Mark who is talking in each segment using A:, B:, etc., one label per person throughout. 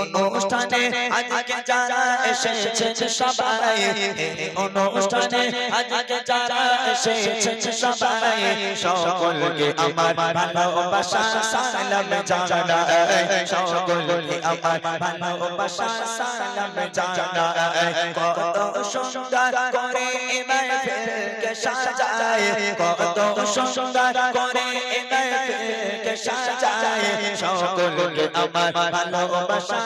A: অনুষ্ঠানে আজকে যারা এসেছে সবাই, অনুষ্ঠানে আজকে যারা এসেছে সবাই, সকলকে আমার ভালোবাসা সালাম জানাই। সকলকে আমার ভালোবাসা সালাম জানাই। কত সুন্দর করে মাহফিলকে সাজায় কত সুন্দর করে মাহফিলকে সাজায় সকলকে আমার ভালোবাসা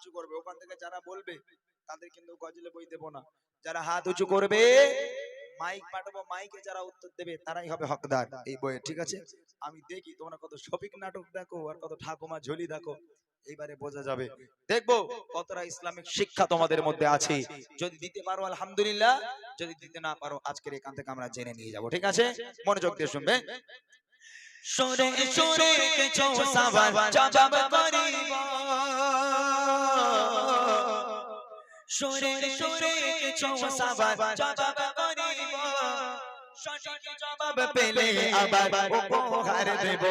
B: উঁচু করবে ওখান থেকে যারা বলবে তাদের কিন্তু গজলে বই দেবো না যারা হাত উঁচু করবে মাইক পাঠাবো মাইকে যারা উত্তর দেবে তারাই হবে হকদার এই বইয়ে ঠিক আছে আমি দেখি তোমরা কত শফিক নাটক দেখো আর কত ঠাকুমা ঝুলি দেখো এইবারে বোঝা যাবে দেখব কতটা ইসলামিক শিক্ষা তোমাদের মধ্যে আছে যদি দিতে পারো আলহামদুলিল্লাহ যদি দিতে না পারো আজকের এখান থেকে আমরা জেনে নিয়ে যাব ঠিক আছে মনোযোগ দিয়ে শুনবে
A: সুরে সুরে কিছু সওয়াল জবাব করিব সুরে সুরে কিছু জবাব করিব। সঠিক জবাব পেলে আবার উপহার দেব।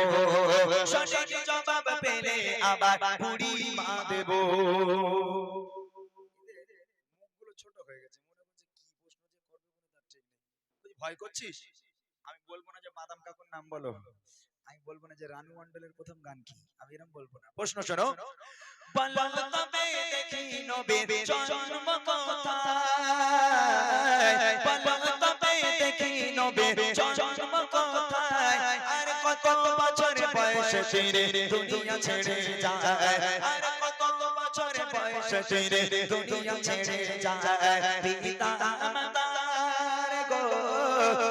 A: সঠিক জবাব পেলে আবার বুড়ি মা দেব।
B: মুখগুলো ছোট হয়ে গেছে মনে হচ্ছে কি প্রশ্ন যে করবে কোনো তার ঠিক নেই। তুই ভয় করছিস? আমি বলব না যে বাদাম কাকুর নাম বলো। আমি বলব না যে রানু মন্ডলের প্রথম গান কি আমি এরকম বলব না। প্রশ্ন শোনো।
A: বলো তবে দেখি নবীর জন্ম কোথায়? বলো তবে দেখি নবীর জন্ম কোথায়? আর কত বছর বয়সে ফিরে দুনিয়া ছেড়ে যায়? আর কত বছর বয়সে ফিরে দুনিয়া ছেড়ে যায়? পিতা মাতার গো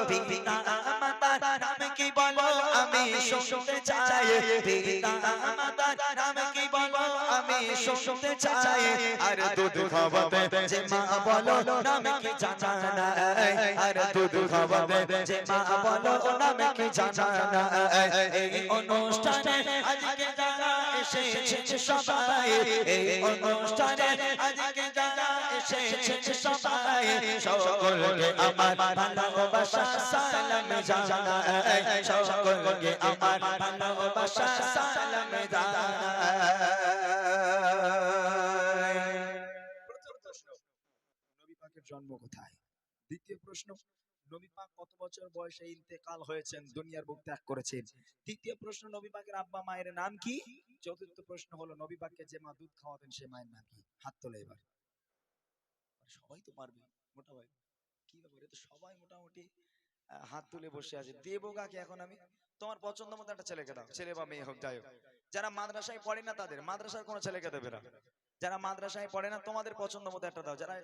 A: পিতা মাতার নাম কি বলো? আমি শুনতে চাই। পিতা মাতার নাম কি শুনতে চাই আর দুধ খাওয়াতে যে মা বলো নাম কি জানা নাই আর দুধ খাওয়াতে যে মা বলো নাম কি জানা নাই এই অনুষ্ঠানে আজকে যারা এসেছে সবাই এই অনুষ্ঠানে আজকে যারা এসেছে সবাই সকলকে আমার ভালোবাসা সালাম জানাই সকলকে আমার ভালোবাসা সালাম জানাই।
B: জন্ম কোথায়? দ্বিতীয় প্রশ্ন নবী পাক কত বছর বয়সে ইন্তেকাল হয়েছেন? দুনিয়ার বুক ত্যাগ করেছেন। তৃতীয় প্রশ্ন নবী পাকের আব্বা মায়ের নাম কি? চতুর্থ প্রশ্ন হলো নবী পাককে যে মা দুধ খাওয়াতেন, সে মায়ের নাম কি? হাত তোলে এবার। সবাই তো পারবে মোটা ভাই কি ব্যাপার তো সবাই মোটামুটি হাত তুলে বসে আছে। দেবো কাকে এখন আমি তোমার পছন্দ মতো একটা ছেলেকে দাও, ছেলে বা মেয়ে হোক, যাই হোক। যারা মাদ্রাসায় পড়ে না তাদের, মাদ্রাসার কোনো ছেলেকে দেবে না। যারা মাদ্রাসায় পড়ে না, তোমাদের পছন্দ মতো একটা দাও। যারা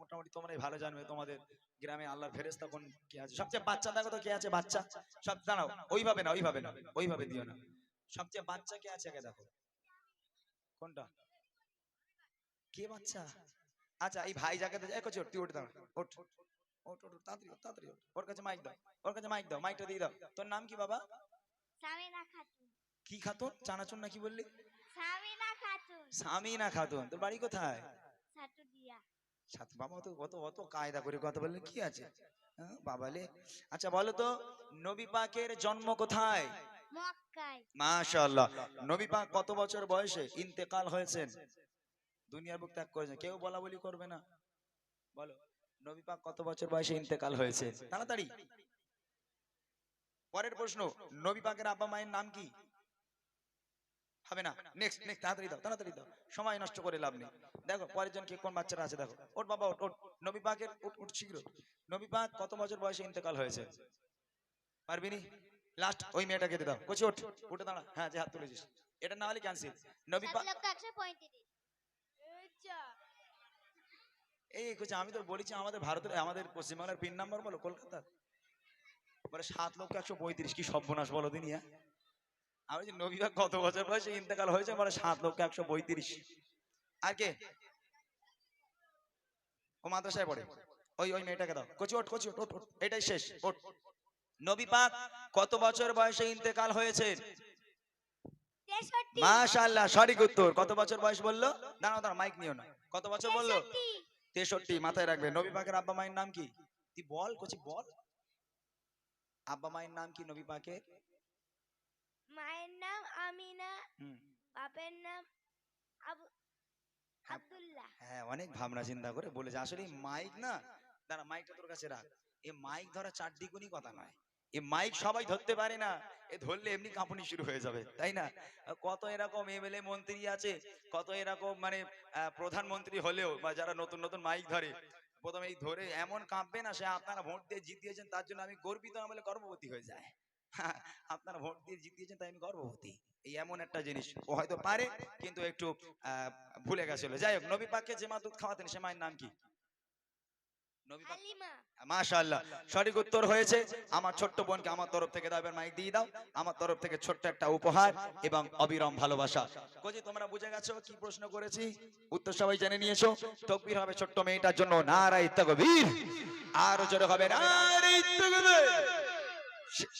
B: মোটামুটি তোমরাই ভালো জানবে তোমাদের গ্রামে আল্লাহর ফেরেস্তা কোন কে আছে? সবচেয়ে বাচ্চা দেখো তো কে আছে? বাচ্চা। সব দাঁড়াও ওইভাবে না ওইভাবে না ওইভাবে দিও না। সবচেয়ে বাচ্চা কে আছে আগে দেখো। কোনটা? কে বাচ্চা? আচ্ছা এই ভাই যাকে এক তুই ওঠ দাঁড়া ওঠ। ওঠ ওঠ ওঠ, তাড়াতাড়ি ওঠ, তাড়াতাড়ি ওঠ। ওর কাছে মাইক দাও ওর কাছে মাইক দাও মাইকটা দিয়ে দাও। তোর নাম কি বাবা?
C: সামিনা খাতুন।
B: কি খাতুন? চানাচুর না কি বললি?
C: সামিনা খাতুন।
B: সামিনা খাতুন তোর বাড়ি কোথায়?
C: সাটুদিয়া
B: বাবা তো অত অত কায়দা করে কথা বললে কি আছে? হ্যাঁ, বাবালে আচ্ছা বলো তো নবী পাকের জন্ম কোথায়? মাশাআল্লাহ। নবী পাক কত বছর বয়সে ইন্তেকাল হয়েছেন? দুনিয়ার বুক ত্যাগ করেছেন। কেউ বলা বলি করবে না। বলো নবী পাক কত বছর বয়সে ইন্তেকাল হয়েছে তাড়াতাড়ি। পরের প্রশ্ন নবী পাকের আব্বা মায়ের নাম কি? হবে না? নেক্সট নেক্সট তাড়াতাড়ি দাও তাড়াতাড়ি দাও। সময় নষ্ট করে লাভ নেই। দেখো পরের জন কে কোন বাচ্চারা আছে দেখো। ওর বাবা ওট ওট নবী পাকের উঠ উঠ শীঘ্র। নবী পাক কত বছর বয়সে ইন্তেকাল হয়েছে? পারবি নি? লাস্ট ওই মেয়েটাকে দিয়ে দাও। কচি ওঠ উঠে দাঁড়া। হ্যাঁ যে হাত তুলেছিস। এটা না হলে ক্যান্সেল নবী পাক এই কচি আমি তো বলেছি আমাদের ভারতের আমাদের পশ্চিমবাংলার পিন নাম্বার বলো কলকাতা বলে সাত লক্ষ একশো পঁয়ত্রিশ কি সর্বনাশ বলো দিনি হ্যাঁ? আমি যে নবী কত বছর বয়সে ইন্তেকাল হয়েছে? বলে সাত লক্ষ একশো পঁয়ত্রিশ আর কে? ও মাদ্রাসায় পড়ে। ওই ওই মেয়েটাকে দাও। কচি ওঠ কচি ওঠ, ওঠ এটাই শেষ ওঠ। নবী পাক কত বছর বয়সে ইন্তেকাল হয়েছে? মাশাআল্লাহ সঠিক উত্তর। কত বছর বয়স বলল? দাঁড়াও দাঁড়াও মাইক নিও না। কত বছর বলল?
C: তেষট্টি
B: তেষট্টি মাথায় রাখবে। নবী পাকের আব্বা মায়ের নাম কি? তুই বল কচি বল। আব্বা মায়ের নাম কি নবী পাকের
C: মায়ের নাম আমিনা বাপের নাম আবু আব্দুল্লাহ।
B: হ্যাঁ অনেক ভাবনা চিন্তা করে বলেছে। আসলে মাইক না দাঁড়া মাইকটা তোর কাছে রাখ। এ মাইক ধরা কথা নয়। এ মাইক সবাই ধরতে পারে না এ ধরলে এমনি কাঁপুনি শুরু হয়ে যাবে তাই না? কত এরকম এমএলএ মন্ত্রী আছে কত এরকম মানে প্রধানমন্ত্রী হলেও বা যারা নতুন নতুন মাইক ধরে প্রথমে এই ধরে এমন কাঁপবে না সে আপনারা ভোট দিয়ে জিতিয়েছেন তার জন্য আমি গর্বিত না বলে গর্ভবতী হয়ে যায়। হ্যাঁ, আপনারা ভোট দিয়ে জিতিয়েছেন তাই আমি গর্ভবতী। এই এমন একটা জিনিস। ও হয়তো পারে কিন্তু একটু ভুলে গেছিল যাই হোক নবী পাককে যে মা দুধ খাওয়াতেন সে মায়ের নাম কি? মাশাআল্লাহ। সঠিক উত্তর হয়েছে আমার ছোট্ট বোনকে আমার তরফ থেকে দাও এবার মাইক দিয়ে দাও। আমার তরফ থেকে ছোট্ট একটা উপহার এবং অবিরম ভালোবাসা। কোজি তোমরা বুঝে গেছো কি প্রশ্ন করেছি? উত্তর সবাই জেনে নিয়েছো। তকবীর হবে ছোট্ট মেয়েটার জন্য নারাই তাকবীর। আর জোরে হবে নারাই তাকবীর।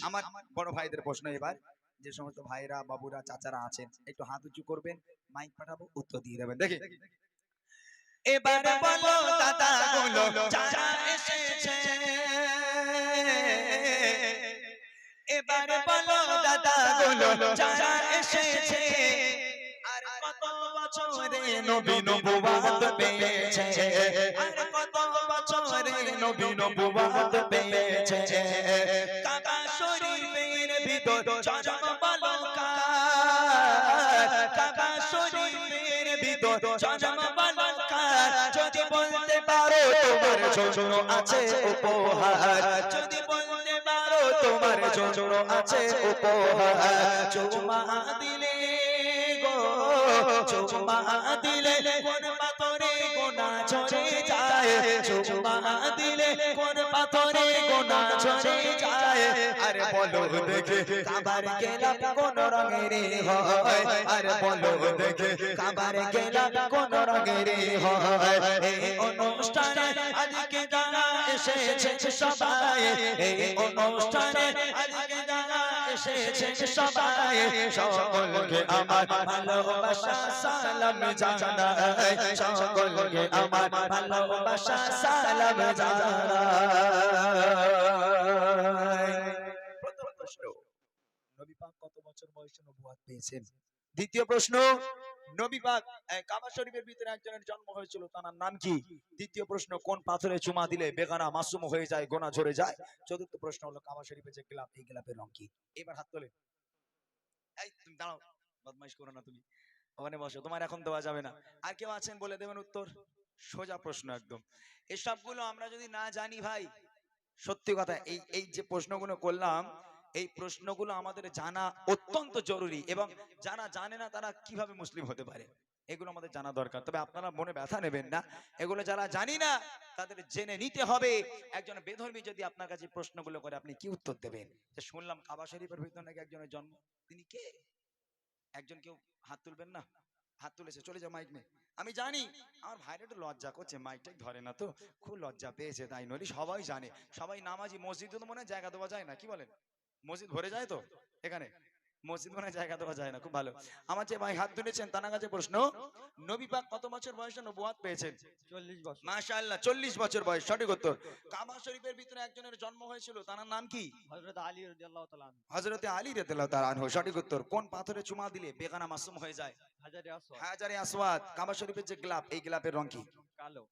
B: আমার বড় ভাইদের প্রশ্ন এবার যে সমস্ত ভাইরা বাবুরা চাচারা আছেন একটু হাত উঁচু করবেন মাইক পাঠাবো উত্তর দিয়ে দেবেন। দেখি। এবার বলো দাদা গুলো যারা এসেছে। এবার বলো দাদা গুলো যারা এসেছে। আর কত বছরে নবী নবুয়াত পেয়েছে? আর কত বছরে নবী নবুয়াত পেয়েছে? ভিতর জন্ম বালকার। কাবা শরীফের ভিতর জন্ম বালকার। যদি বলতে পারো তোমার জন্য আছে উপহার। যদি বলতে পারো তোমার জন্য আছে উপহার। চুমা দিলে গো। চুমা দিলে কোন পাথরে গোনা ঝরে যায়? চুমা দিলে কোন পাথরে গোনা ঝরে যায়? বলো দেখে। কাবার গেলাম কোন রঙের হয়? আরে বলো দেখে। কাবার গেলাম কোন রঙের হয়? এই অনুষ্ঠানে আজকে যারা এসেছে সবাই এই অনুষ্ঠানে আজকে যারা এসেছে সবাই সকলকে আমার ভালোবাসা সালাম জানাই। সকলকে আমার ভালোবাসা সালাম জানাই প্রথম প্রশ্ন নবী পাক কত বছর বয়সে নবুয়াত পেয়েছেন। দ্বিতীয় প্রশ্ন নবী পাক আহ, কাবা শরীফের ভিতরে একজনের জন্ম হয়েছিল তার নাম কি? দ্বিতীয় প্রশ্ন কোন পাথরে চুমা দিলে বেগানা মাসুম হয়ে যায় গোনা ঝরে যায়? চতুর্থ প্রশ্ন হলো কাবা শরীফের যে গোলাপ এই গোলাপের রং কি? এবার হাত এই তুমি দাঁড়াও বদমাইশ করো না তুমি। ওখানে বসো তোমার এখন দেওয়া যাবে না। আর কেউ আছেন বলে দেবেন উত্তর? সোজা প্রশ্ন একদম। এসবগুলো আমরা যদি না জানি ভাই সত্যি কথা এই এই যে প্রশ্নগুলো করলাম এই প্রশ্নগুলো আমাদের জানা অত্যন্ত জরুরি এবং যারা জানে না তারা কীভাবে মুসলিম হতে পারে? এগুলো আমাদের জানা দরকার। তবে আপনারা মনে ব্যথা নেবেন না। এগুলো যারা জানি না, তাদের জেনে নিতে হবে। একজন বেধর্মী যদি আপনার কাছে প্রশ্নগুলো করে, আপনি কি উত্তর দেবেন? যে শুনলাম কাবা শরীফের ভিতর নাকি একজনের জন্ম? তিনি কে? একজন কেউ হাত তুলবেন না? হাত তুলেছে, চলে যাও মাইক নিয়ে আমি জানি। আমার ভাইরা একটু লজ্জা করছে মাইকটাই ধরে না তো। খুব লজ্জা পেয়েছে, তাই নলি সবাই জানে। সবাই নামাজি মসজিদে তো মনে জায়গা দেওয়া যায় না, কি বলেন? মসজিদ ভরে যায় তো? এখানে? মসজিদ মনে জায়গা দেওয়া যায় না খুব ভালো। আমার যে ভাই হাত তুলেছেন তার কাছে প্রশ্ন নবী পাক কত বছর বয়সে নবুয়াত পেয়েছেন?
D: চল্লিশ বছর।
B: মাশাআল্লাহ চল্লিশ বছর বয়স সঠিক উত্তর। কাবা শরীফের ভিতরে একজনের জন্ম হয়েছিল তার নাম কি?
D: হজরত আলী রাদিয়াল্লাহু তাআলা আনহু,
B: আলী রাদিয়াল্লাহু তাআলা আনহু সঠিক উত্তর। কোন পাথরে চুমা দিলে বেগানা মাসুম হয়ে যায়?
D: হাজারে আসওয়াদ।
B: হাজারে আসওয়াদ। কাবা শরীফের যে গ্লাব এই গ্লাবের রং কি?
D: কালো।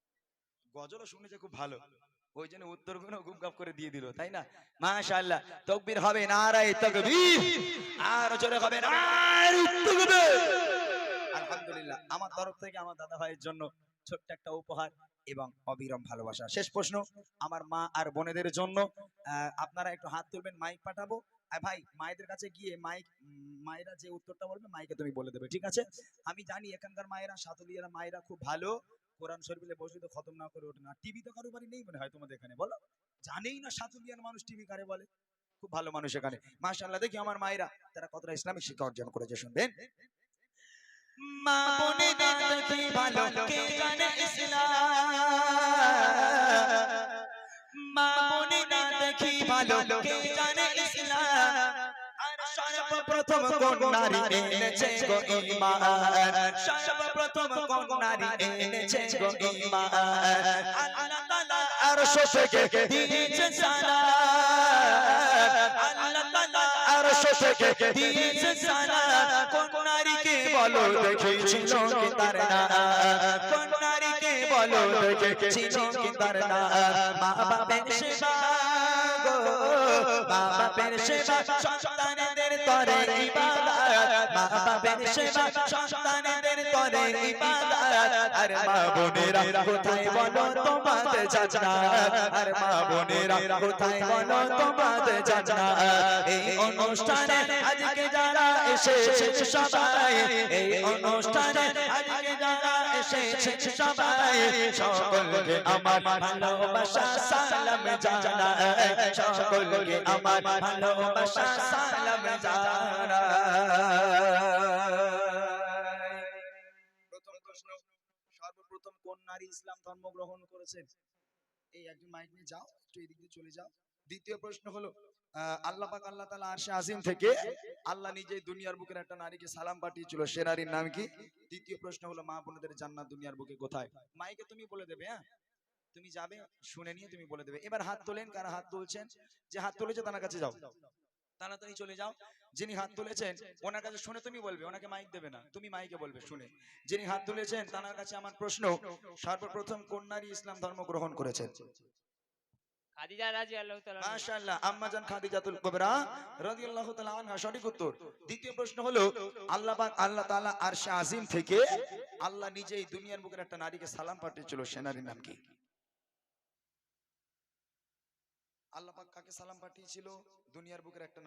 B: গজলও শুনেছে খুব ভালো। ওই জন্য উত্তরগুলো গুপগাপ করে দিয়ে দিল, তাই না? হবে আর জোরে হবে আলহামদুলিল্লাহ, আমার তরফ থেকে আমার দাদা ভাইয়ের জন্য ছোট্ট একটা উপহার এবং অবিরাম ভালোবাসা। শেষ প্রশ্ন, আমার মা আর বোনেদের জন্য আপনারা একটু হাত তুলবেন মাইক পাঠাবো? ভাই, মায়েদের কাছে গিয়ে মাইক মায়েরা যে উত্তরটা বলবে মাইকে তুমি বলে দেবে, ঠিক আছে? আমি জানি এখানকার মায়েরা, সাতুলিয়ার মায়েরা খুব ভালো কোরআন শরীফে বসে খতম না করে ওঠে না। টিভি তো কারও বাড়ি নেই মনে হয় তোমাদের এখানে, বলো? জানেই না সাতুলিয়ার মানুষ টিভি কারে বলে। খুব ভালো মানুষ এখানে। মাশাআল্লাহ, দেখি আমার মায়েরা, তারা কতটা ইসলামিক শিক্ষা অর্জন করেছে, শুনবেন?
A: মা বোনেদের দেখি ভালো, কে জানে ইসলাম? মা বোনেরা দেখি ভালো, কে জানে ইসলাম? সর্বপ্রথম কোন নারী এনেছে গো ঈমান সর্বপ্রথম দিয়েছে সালাম। আল্লাহ দিয়েছে নারীকে বলো দেখেছিল তার নারীকে বলো দেখেছিল তার মা বাপের সেবা বাপের সেবা সন্তানদের তরে ইবাদত। মা বাপের সেবা সন্তানদের তরে ইবাদত। আর মা বোনেরা কোথায় বলো তোমাদের জান্নাত? অনুষ্ঠানে আজকে যারা এসেছে সবাই অনুষ্ঠানে আজকে যারা এসেছে সবাই। সকলকে আমার ভালোবাসা সালাম জানাই। সকলকে আমার ভালোবাসা সালাম জানাই।
B: প্রথম প্রশ্ন। সর্বপ্রথম কোন নারী ইসলাম ধর্ম গ্রহণ করেছেন এই একজন মাইক নিয়ে যাও একটু এদিক দিয়ে চলে যাও। দ্বিতীয় প্রশ্ন হলো আল্লাহ পাক আল্লাহ তাআলা আরশে আজিম থেকে আল্লাহ নিজেই দুনিয়ার বুকের একটা নারীকে সালাম পাঠিয়েছিল। সে নারীর নাম কি? তৃতীয় প্রশ্ন হলো, মা বোনদের জান্নাত দুনিয়ার বুকে কোথায়? মাইকে তুমি বলে দেবে হ্যাঁ? তুমি যাবে, শুনে নিয়ে তুমি বলে দেবে। এবার হাত তোলেন, কারা হাত তুলছেন? যে হাত তুলেছে তার কাছে যাও। তাড়াতাড়ি চলে যাও। যিনি হাত তুলেছেন, ওনার কাছে শুনে তুমি বলবে, ওনাকে মাইক দেবে না। তুমি মাইকে বলবে, শুনে। যিনি হাত তুলেছেন, তার কাছে আমার প্রশ্ন, সর্বপ্রথম কোন নারী ইসলাম ধর্ম গ্রহণ করেছেন?
D: আল্লাহ
B: কাকে সালাম পাঠিয়েছিল? দুনিয়ার বুকের একটা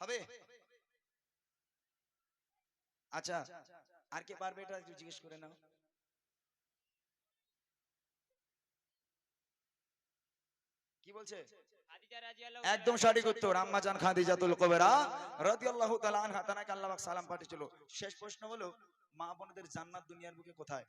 B: হবে? আচ্ছা আর কে পারবে এটা জিজ্ঞেস করে নাও। বলছে? একদম সঠিক উত্তর আম্মা জান খাদিজাতুল কুবরা রাদিয়াল্লাহু তাআলা আনহা তানাকে আল্লাহ পাক সালাম পাঠিয়েছিল। শেষ প্রশ্ন হলো মা বোনদের জান্নাত দুনিয়ার বুকে কোথায়?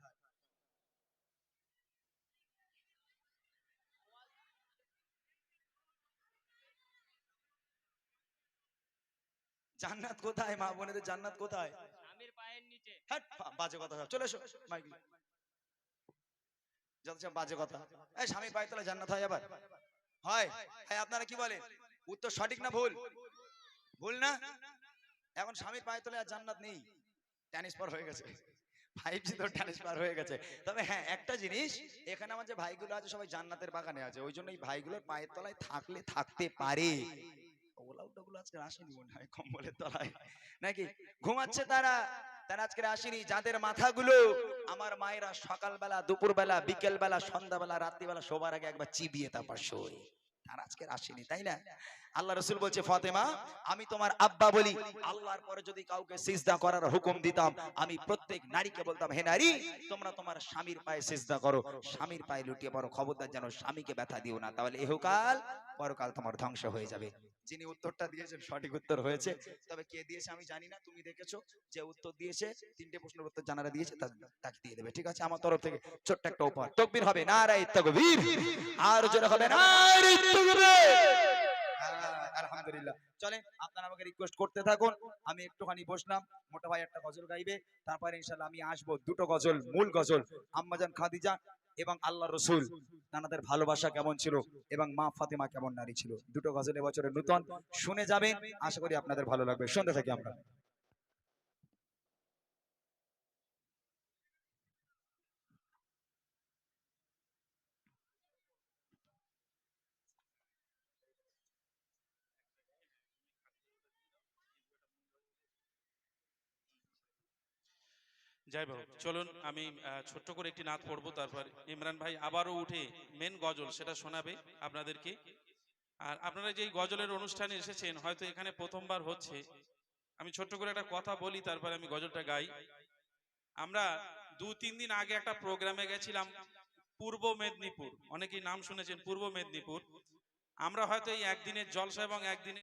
B: জান্নাত কোথায়? মা বোনদের জান্নাত কোথায়?
D: স্বামীর পায়ের নিচে।
B: হ্যাট, বা- বাজে কথা চলে এসো মাইক যত বাজে কথা। এই স্বামী জান্নাত হয় আবার? হয়। হ্যাঁ আপনারা কি বলেন? উত্তর সঠিক না ভুল? ভুল না? এখন স্বামীর পায়ে তলে আর জান্নাত নেই। ট্রান্সফার হয়ে গেছে। হয়ে গেছে। হ্যাঁ একটা জিনিস, এখানে আমার যে ভাইগুলো আছে, সবাই জান্নাতের বাগানে আছে। ওই জন্য এই পায়ের তলায় থাকলে থাকতে পারে। কম্বলের তলায়। নাকি? ঘুমাচ্ছে তারা। তারা আজকে আসেনি, যাদের মাথাগুলো আমার মায়েরা সকালবেলা, দুপুরবেলা, বিকেলবেলা, সন্ধ্যাবেলা, রাত্রিবেলা সবার আগে একবার চিবিয়ে তারপর শোয়। তারা আজকে আসেনি, তাই না? আল্লাহ রসুল বলছে ফাতেমা আমি তোমার আব্বা বলি। আল্লাহর পরে যদি কাউকে সিজদা করার হুকুম দিতাম আমি প্রত্যেক নারীকে বলতাম হে নারী তোমরা তোমার স্বামীর পায়ে সিজদা করো। স্বামীর পায়ে লুটিয়ে পড়ো। খবরদার যেন স্বামীকে ব্যথা দিও না। তাহলে এহকাল পরকাল তোমার ধ্বংস হয়ে যাবে। যিনি উত্তরটা দিয়েছেন সঠিক উত্তর হয়েছে। তবে কে দিয়েছে আমি জানি না তুমি দেখেছ? যে উত্তর দিয়েছে তিনটে প্রশ্নের উত্তর জানারা দিয়েছে তাকে দিয়ে দেবে। ঠিক আছে? আমার তরফ থেকে ছোট্ট একটা উপহার। তকবীর হবে নারাই তকবীর। আর জোরে হবে হ্যাঁ, আলহামদুলিল্লাহ। চলেন আপনারা আমাকে রিকোয়েস্ট করতে থাকুন আমি একটুখানি বসলাম মোটা ভাই একটা গজল গাইবে তারপরে ইনশাল্লাহ আমি আসব দুটো গজল মূল গজল আম্মাজান খাদিজা এবং আল্লাহ রসুল। নানাদের ভালোবাসা কেমন ছিল এবং মা ফাতেমা কেমন নারী ছিল? দুটো গজল এবছরের নূতন শুনে যাবেন আশা করি আপনাদের ভালো লাগবে। শুনতে থাকি আমরা।
E: যাই হোক, চলুন আমি ছোট্ট করে একটি নাচ পড়ব, তারপর ইমরান ভাই আবারও উঠে মেন গজল, সেটা শোনাবে আপনাদেরকে। আর আপনারা যে গজলের অনুষ্ঠানে এসেছেন, হয়তো এখানে প্রথমবার হচ্ছে। আমি ছোট্ট করে একটা কথা বলি, তারপরে আমি গজলটা গাই। আমরা দু, তিন দিন আগে একটা প্রোগ্রামে গেছিলাম, পূর্ব মেদিনীপুর। অনেকেই নাম শুনেছেন, পূর্ব মেদিনীপুর। আমরা হয়তো এই একদিনের জলসা এবং একদিনের